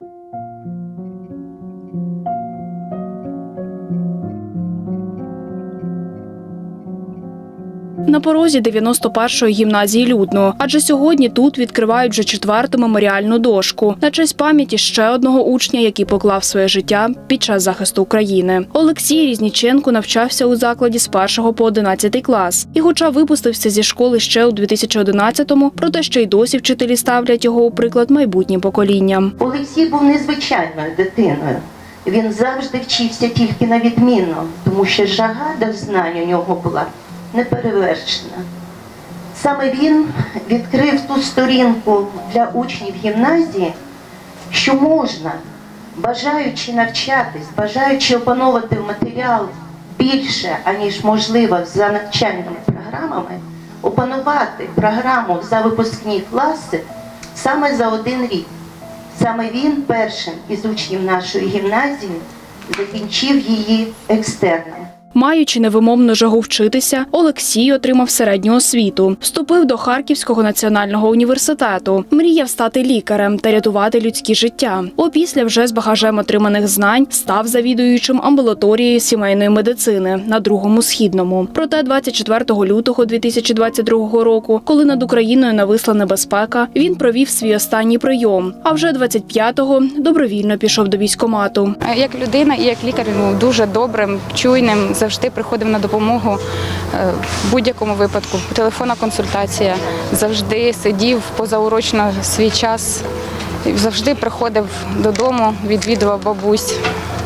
you На порозі 91-ї гімназії людно, адже сьогодні тут відкривають вже четверту меморіальну дошку на честь пам'яті ще одного учня, який поклав своє життя під час захисту України. Олексій Різніченко навчався у закладі з 1 по 11 клас. І, хоча випустився зі школи ще у 2011-му, проте ще й досі вчителі ставлять його у приклад майбутнім поколінням. Олексій був незвичайною дитиною. Він завжди вчився тільки на відмінно, тому що жага до знань у нього була неперевершена. Саме він відкрив ту сторінку для учнів гімназії, що можна, бажаючи навчатись, бажаючи опановувати матеріал більше, аніж можливо за навчальними програмами, опанувати програму за випускні класи саме за один рік. Саме він першим із учнів нашої гімназії закінчив її екстерном. Маючи невимовну жагу вчитися, Олексій отримав середню освіту, вступив до Харківського національного університету, мріяв стати лікарем та рятувати людські життя. Опісля вже з багажем отриманих знань став завідуючим амбулаторією сімейної медицини на другому східному. Проте 24 лютого 2022 року, коли над Україною нависла небезпека, він провів свій останній прийом. А вже 25-го добровільно пішов до військкомату. Як людина і як лікар він був дуже добрим, чуйним, завжди приходив на допомогу е, в будь-якому випадку. Телефонна консультація, завжди сидів позаурочно свій час, завжди приходив додому, відвідував бабусь.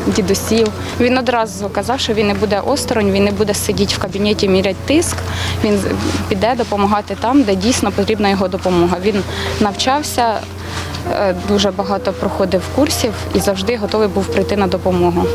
Дідусів. Він одразу казав, що він не буде осторонь, він не буде сидіти в кабінеті, міряти тиск. Він піде допомагати там, де дійсно потрібна його допомога. Він навчався, дуже багато проходив курсів і завжди готовий був прийти на допомогу.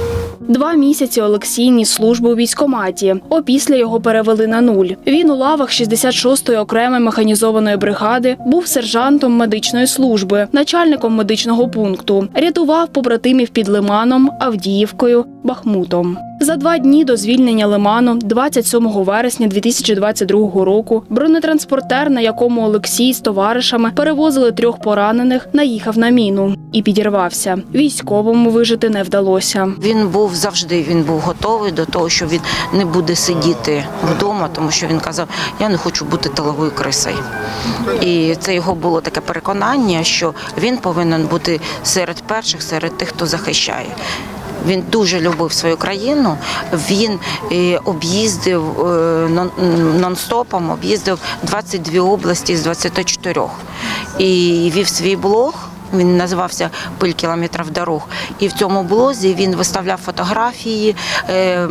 Два місяці Олексій ніс службу у військкоматі. Опісля його перевели на нуль. Він у лавах 66-ї окремої механізованої бригади був сержантом медичної служби, начальником медичного пункту. Рятував побратимів під Лиманом, Авдіївкою, Бахмутом. За два дні до звільнення Лиману, 27 вересня 2022 року, бронетранспортер, на якому Олексій з товаришами перевозили трьох поранених, наїхав на міну і підірвався. Військовому вижити не вдалося. Він був завжди він був готовий до того, що він не буде сидіти вдома, тому що він казав, я не хочу бути тиловою крисою. І це його було таке переконання, що він повинен бути серед перших, серед тих, хто захищає. Він дуже любив свою країну. Він е, об'їздив е, нон- нон-стопом, об'їздив 22 області з 24. І вів свій блог. Він називався Пиль кілометрів дорог. І в цьому блозі він виставляв фотографії е,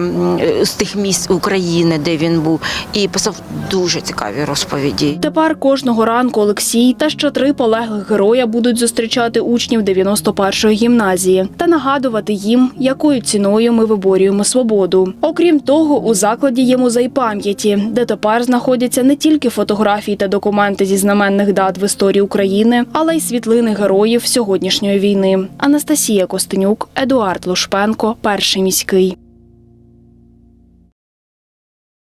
з тих місць України, де він був, і писав дуже цікаві розповіді. Тепер кожного ранку Олексій та ще три полеглих героя будуть зустрічати учнів 91-ї гімназії та нагадувати їм, якою ціною ми виборюємо свободу. Окрім того, у закладі є музей пам'яті, де тепер знаходяться не тільки фотографії та документи зі знаменних дат в історії України, але й світлини героїв сьогоднішньої війни. Анастасія Костенюк, Едуард Лушпенко, перший міський.